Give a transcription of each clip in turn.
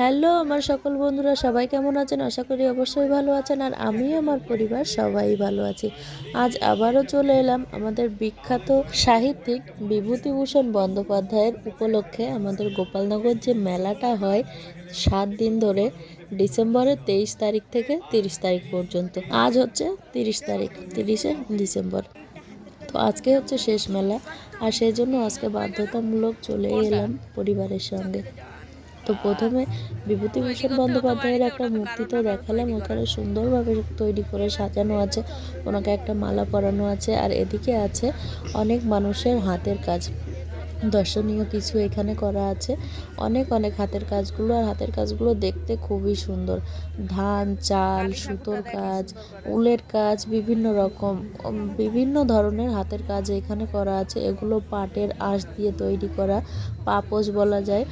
Hello, আমার সকল বন্ধুরা সবাই কেমন আছেন? আশা করি অবশ্যই ভালো আছেন আর আমি আমার পরিবার সবাই ভালো আছি। আজ আবারও চলে এলাম আমাদের বিখ্যাত সাহিত্যিক বিভূতিভূষণ বন্দ্যোপাধ্যায়ের উপলক্ষে আমাদের গোপালনগর যে মেলাটা হয় সাত দিন ধরে, ডিসেম্বরের তেইশ তারিখ থেকে তিরিশ তারিখ পর্যন্ত। আজ হচ্ছে তিরিশ তারিখ, তিরিশে ডিসেম্বর। তো আজকে হচ্ছে শেষ মেলা, আর সেই জন্য আজকে বাধ্যতামূলক চলে এলাম পরিবারের সঙ্গে। তো প্রথমে বিভূতিভূষণ বন্দ্যোপাধ্যায়ের একটা মূর্তি তো দেখালাম। ওখানে সুন্দরভাবে তৈরি করে সাজানো আছে। ওনাকে একটা মালা পরানো আছে আর এদিকে আছে অনেক মানুষের হাতের কাজ। দর্শনীয় কিছু এখানে করা আছে। অনেক অনেক হাতের কাজগুলো আর হাতের কাজগুলো দেখতে খুবই সুন্দর। ধান চাল সুতোর কাজ উলের কাজ বিভিন্ন রকম বিভিন্ন ধরনের হাতের কাজ এখানে করা আছে। এগুলো পাটের আঁশ দিয়ে তৈরি করা পাপোশ বলা যায়।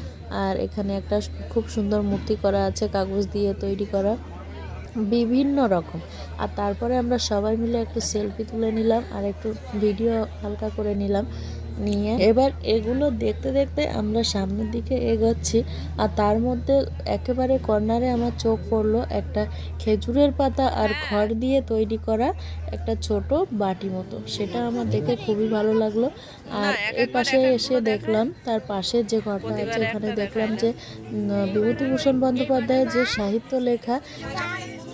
আর এখানে একটা খুব সুন্দর মূর্তি করা আছে কাগজ দিয়ে তৈরি করা। বিভিন্ন রকম। আর তারপরে আমরা সবাই মিলে একটু সেলফি তুলে নিলাম আর একটু ভিডিও হালকা করে নিলাম। নিয়ে। এবার এগুলো দেখতে দেখতে আমরা সামনের দিকে এগোচ্ছি আর তার মধ্যে একেবারে কর্নারে আমার চোখ পড়ল একটা খেজুরের পাতা আর খড় দিয়ে তৈরি করা একটা ছোট বাটি মতো। সেটা আমার দেখে খুবই ভালো লাগল। আর এই পাশে এসে দেখলাম তার পাশে যে ঘরটা আছে এখানে দেখলাম যে বিভূতিভূষণ বন্দ্যোপাধ্যায়ের যে সাহিত্য লেখা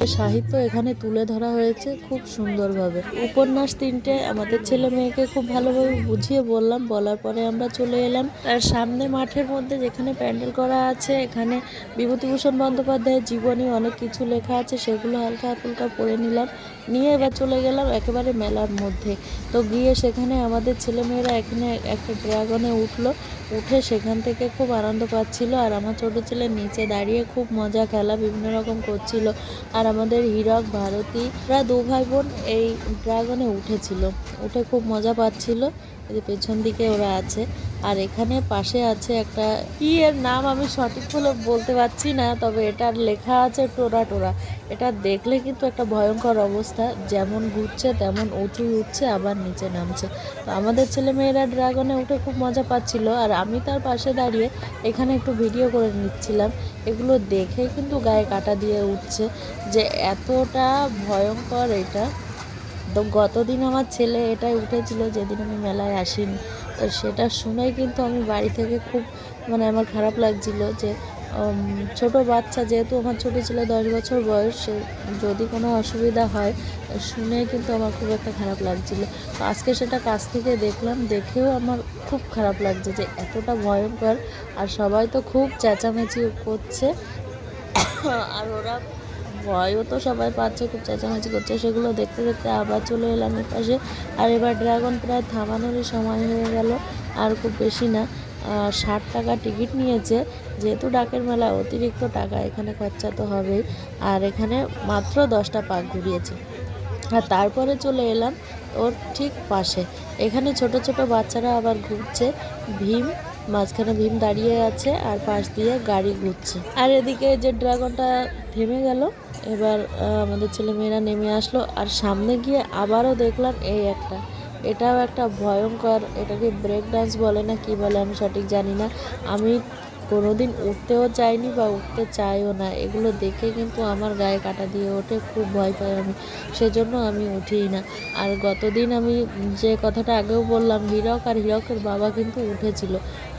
সাহিত্য এখানে তুলে ধরা হয়েছে খুব সুন্দরভাবে। উপন্যাস তিনটে আমাদের ছেলে মেয়েকে খুব ভালোভাবে বুঝিয়ে বললাম, বলার পরে আমরা চলে এলাম। তার সামনে মাঠের মধ্যে যেখানে প্যান্ডেল করা আছে, এখানে বিভূতিভূষণ বন্দ্যোপাধ্যায়ের জীবনী অনেক কিছু লেখা আছে, সেগুলো হালকা হালকা পড়ে নিলাম। নিয়ে এবার চলে গেলাম একেবারে মেলার মধ্যে। তো গিয়ে সেখানে আমাদের ছেলেমেয়েরা এখানে একটা ড্রাগনে উঠল। উঠে সেখান থেকে খুব আনন্দ পাচ্ছিল আর আমার ছোট ছেলে নিচে দাঁড়িয়ে খুব মজা খেলা, বিভিন্ন রকম করছিল। আর আমাদের হীরক, ভারতী প্রায় দু ভাই বোন এই ড্রাগনে উঠেছিল। উঠে খুব মজা পাচ্ছিল। এই যে পেছন দিকে ওরা আছে। আর এখানে পাশে আছে একটা, কি এর নাম আমি সঠিক বলে বলতে পারছি না, তবে এটার লেখা আছে টোরা টোরা। এটা দেখলে কিন্তু একটা ভয়ঙ্কর অবস্থা, যেমন ঘুরছে, তেমন উঁচু উঠছে, আবার নিচে নামছে। তো আমাদের ছেলে মেয়েরা ড্রাগনে উঠে খুব মজা পাচ্ছিল, আর আমি তার পাশে দাঁড়িয়ে এখানে একটু ভিডিও করে নিচ্ছিলাম। এগুলো দেখে কিন্তু গায়ে কাটা দিয়ে উঠছে যে এতটা ভয়ঙ্কর এটা। তো গতদিন আমার ছেলে এটাই উঠেছিল, যেদিন আমি মেলায় আসিনি। তো সেটা শুনেই কিন্তু আমি বাড়ি থেকে খুব মানে আমার খারাপ লাগছিল যে ছোট বাচ্চা যেহেতু আমার ছোট ছেলে, দশ বছর বয়স যদি কোনো অসুবিধা হয় শুনে কিন্তু আমার খুব একটা খারাপ লাগছিল। আজকে সেটা কাছ থেকে দেখলাম, দেখেও আমার খুব খারাপ লাগছে যে এতটা ভয়ঙ্কর, আর সবাই তো খুব চেঁচামেচি করছে। আর ওরা ভয়ও তো সবাই পাচ্ছে, খুব চেঁচামেচি করছে। সেগুলো দেখতে দেখতে আবার চলে এলাম পাশে আর এবার ড্রাগন প্রায় থামানোরই সময় হয়ে গেল, আর খুব বেশি না। ষাট টাকা টিকিট নিয়েছে, যেহেতু ডাকের মেলা, অতিরিক্ত টাকা এখানে খরচা তো হবেই। আর এখানে মাত্র দশটা পাক ঘুরিয়েছে। আর তারপরে চলে এলাম ওর ঠিক পাশে। এখানে ছোট ছোট বাচ্চারা আবার ঘুরছে। ভীম, মাঝখানে ভীম দাঁড়িয়ে আছে আর পাশ দিয়ে গাড়ি ঘুরছে। আর এদিকে যে ড্রাগনটা থেমে গেল এবার আমাদের ছেলেমেয়েরা নেমে আসলো আর সামনে গিয়ে আবারও দেখলাম এই একটা। এটাও একটা ভয়ঙ্কর, এটাকে ব্রেক ডান্স বলে না, কি বলে আমি সঠিক জানি না। আমি কোনোদিন উঠতেও চাইনি বা উঠতে চাইও না। এগুলো দেখে কিন্তু আমার গায়ে কাটা দিয়ে ওঠে, খুব ভয় পাই আমি। সেজন্য আমি উঠিই না। আর গতদিন আমি যে কথাটা আগেও বললাম, হীরক আর হীরকের বাবা কিন্তু উঠেছিল।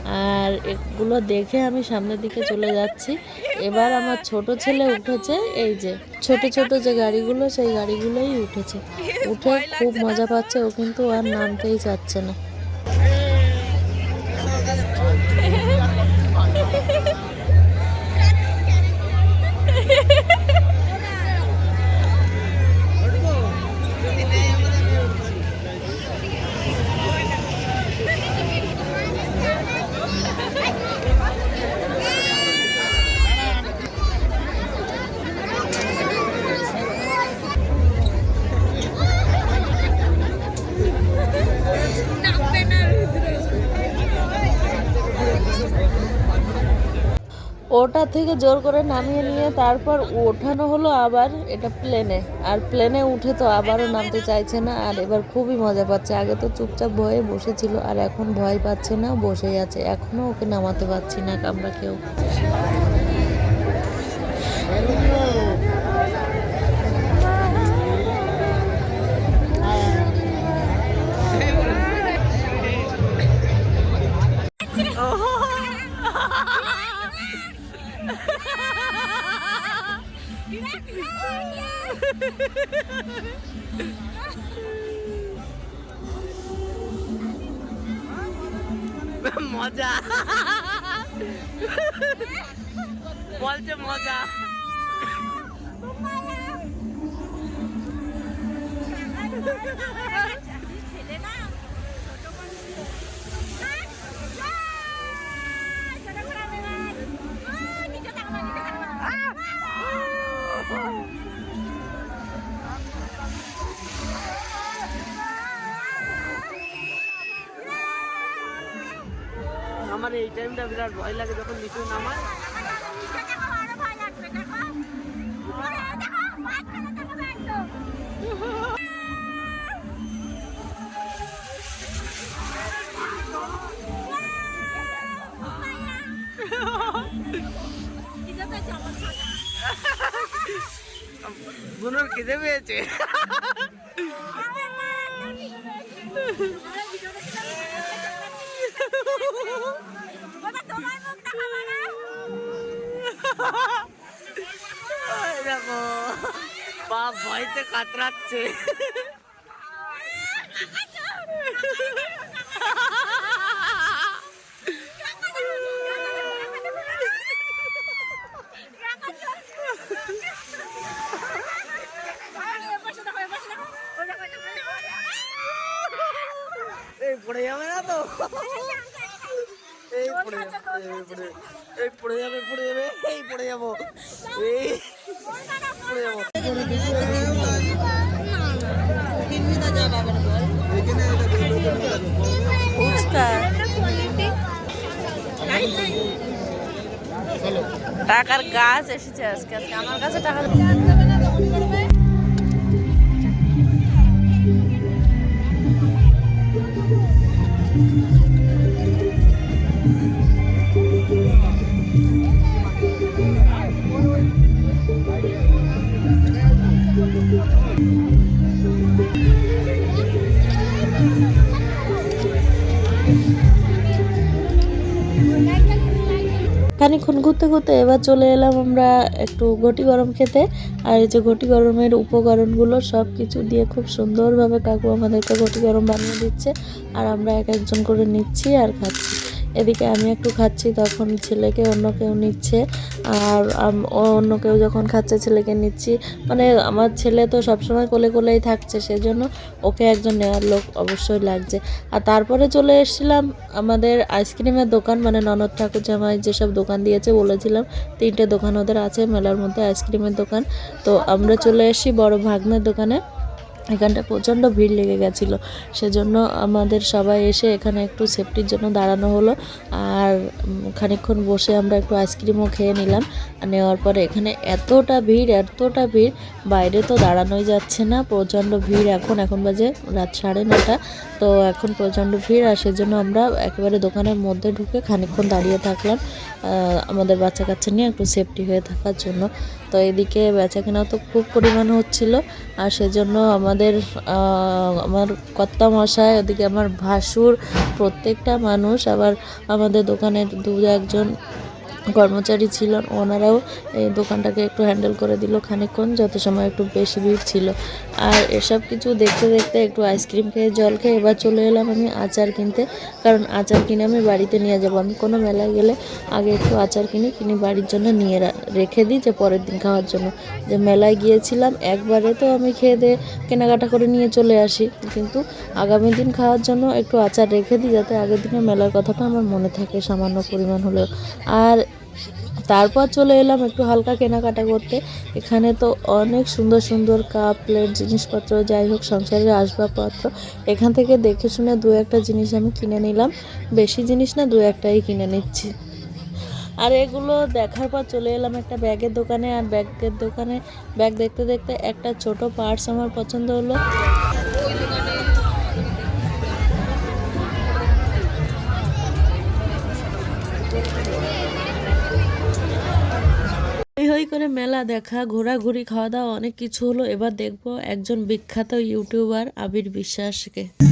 আর এগুলো দেখে আমি সামনের দিকে চলে যাচ্ছি। এবার আমার ছোট ছেলে উঠেছে, এই যে, ছোট ছোট যে গাড়িগুলো, সেই গাড়িগুলোই উঠেছে। উঠে খুব মজা পাচ্ছে, ও কিন্তু আর নামতেই চাচ্ছে না। ওটা থেকে জোর করে নামিয়ে নিয়ে তারপর ওঠানো হলো আবার এটা প্লেনে আর প্লেনে উঠে তো আবারও নামতে চাইছে না, আর এবার খুবই মজা পাচ্ছে। আগে তো চুপচাপ ভয়ে বসেছিল, আর এখন ভয় পাচ্ছে না, বসেই আছে। এখনও ওকে নামাতে পারছি না আমরা কেউ। মজা। বলছে মজা। আমার এই টাইমটা বিরাট ভয় লাগে যখন নিচে নামায়। বুনুর খিদে পেয়েছে। দেখো বাপ ভয়তে কাতরাচ্ছে পড়ে যাবে না তো? এই পড়ে এই পড়ে যাবে পড়ে যাবে এই পড়ে যাব। এই টাকার গাছ এসেছে আজকে আজকে আমার কাছে টাকা খানিক্ষণ ঘুরতে ঘুরতে এবার চলে এলাম আমরা একটু ঘটি গরম খেতে। আর এই যে ঘটি গরমের উপকরণগুলো সব কিছু দিয়ে খুব সুন্দরভাবে কাকু আমাদেরকে ঘটি গরম বানিয়ে দিচ্ছে। আর আমরা এক একজন করে নিচ্ছি আর খাচ্ছি। এদিকে আমি একটু খাচ্ছি, তখন ছেলেকে অন্য কেউ নিচ্ছে। আর অন্য কেউ যখন খাচ্ছে, ছেলেকে নিচ্ছি। মানে আমার ছেলে তো সবসময় কোলে কোলেই থাকছে, সেজন্য ওকে একজন নেওয়ার লোক অবশ্যই লাগছে। আর তারপরে চলে এসেছিলাম আমাদের আইসক্রিমের দোকান মানে ননদ ঠাকুর জামাই যেসব দোকান দিয়েছে, বলেছিলাম তিনটে দোকান ওদের আছে, মেলার মধ্যে আইসক্রিমের দোকান। তো আমরা চলে এসেছি বড় ভাগ্নের দোকানে। এখানটা প্রচণ্ড ভিড় লেগে গেছিল। সেজন্য আমাদের সবাই এসে এখানে একটু সেফটির জন্য দাঁড়ানো হলো। আর উম, খানিকক্ষণ বসে আমরা একটু আইসক্রিমও খেয়ে নিলাম। নেওয়ার পরে এখানে এতটা ভিড় এতটা ভিড় বাইরে তো দাঁড়ানোই যাচ্ছে না। প্রচণ্ড ভিড় এখন এখন বাজে রাত সাড়ে নটা। তো এখন প্রচণ্ড ভিড় আর সেজন্য আমরা একেবারে দোকানের মধ্যে ঢুকে খানিকক্ষণ দাঁড়িয়ে থাকলাম আমাদের বাচ্চা কাচ্চা নিয়ে একটু সেফটি হয়ে থাকার জন্য। তো এদিকে বেচা কেনা তো খুব পরিমাণ হচ্ছিল। আর সেজন্য আমাদের আমার কর্তা মশাই ওদিকে আমার ভাসুর প্রত্যেকটা মানুষ আবার আমাদের দোকানের দু একজন কর্মচারী ছিলেন। ওনারাও এই দোকানটাকে একটু হ্যান্ডেল করে দিল খানিকক্ষণ, যত সময় একটু বেশি ভিড় ছিল। আর এসব কিছু দেখতে দেখতে একটু আইসক্রিম খেয়ে, জল খেয়ে এবার চলে এলাম আমি আচার কিনতে। কারণ আচার কিনে আমি বাড়িতে নিয়ে যাব। আমি কোনো মেলায় গেলে আগে একটু আচার কিনি, কিনে বাড়ির জন্য নিয়ে রেখে দিই যে পরের দিন খাওয়ার জন্য। যে মেলায় গিয়েছিলাম, একবারে তো আমি খেয়ে দিয়ে কেনাকাটা করে নিয়ে চলে আসি। কিন্তু আগামী দিন খাওয়ার জন্য একটু আচার রেখে দিই, যাতে আগের দিনে মেলার কথাটা আমার মনে থাকে সামান্য পরিমাণ হলেও। আর তারপর চলে এলাম একটু হালকা কেনাকাটা করতে। এখানে তো অনেক সুন্দর সুন্দর কাপ, প্লেট, জিনিসপত্র, যাই হোক, সংসারের আসবাবপত্র। এখান থেকে দেখে শুনে দু একটা জিনিস আমি কিনে নিলাম। বেশি জিনিস না, দু একটাই কিনে নিচ্ছি। আর এগুলো দেখার পর চলে এলাম একটা ব্যাগের দোকানে। আর ব্যাগের দোকানে ব্যাগ দেখতে দেখতে একটা ছোট পার্স আমার পছন্দ হলো। হই করে মেলা দেখা, ঘোরাঘুরি, খাওয়া দাওয়া, অনেক কিছু হলো। এবার দেখব একজন বিখ্যাত ইউটিউবার আবির বিশ্বাসকে।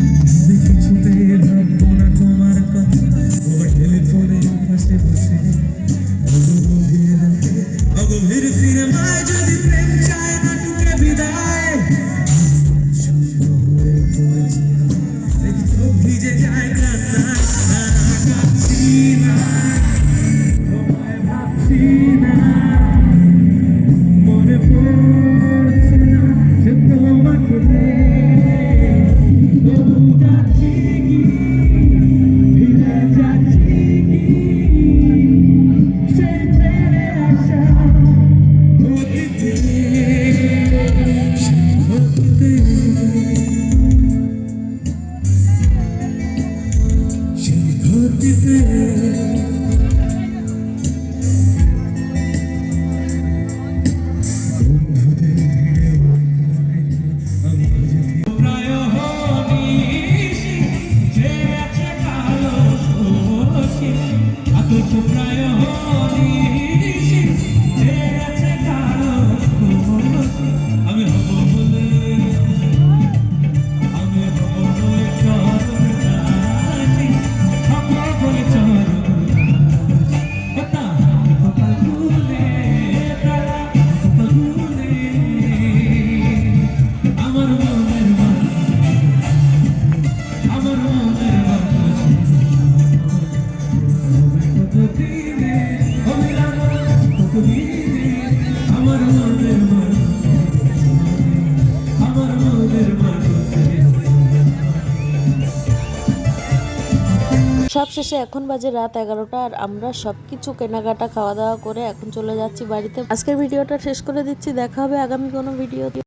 আমি সব শেষে এখন বাজে রাত এগারোটা আর আমরা সব কিছু কেনাকাটা খাওয়া দাওয়া করে এখন চলে যাচ্ছি বাড়িতে। আজকের ভিডিওটা শেষ করে দিচ্ছি। দেখা হবে আগামী কোনো ভিডিও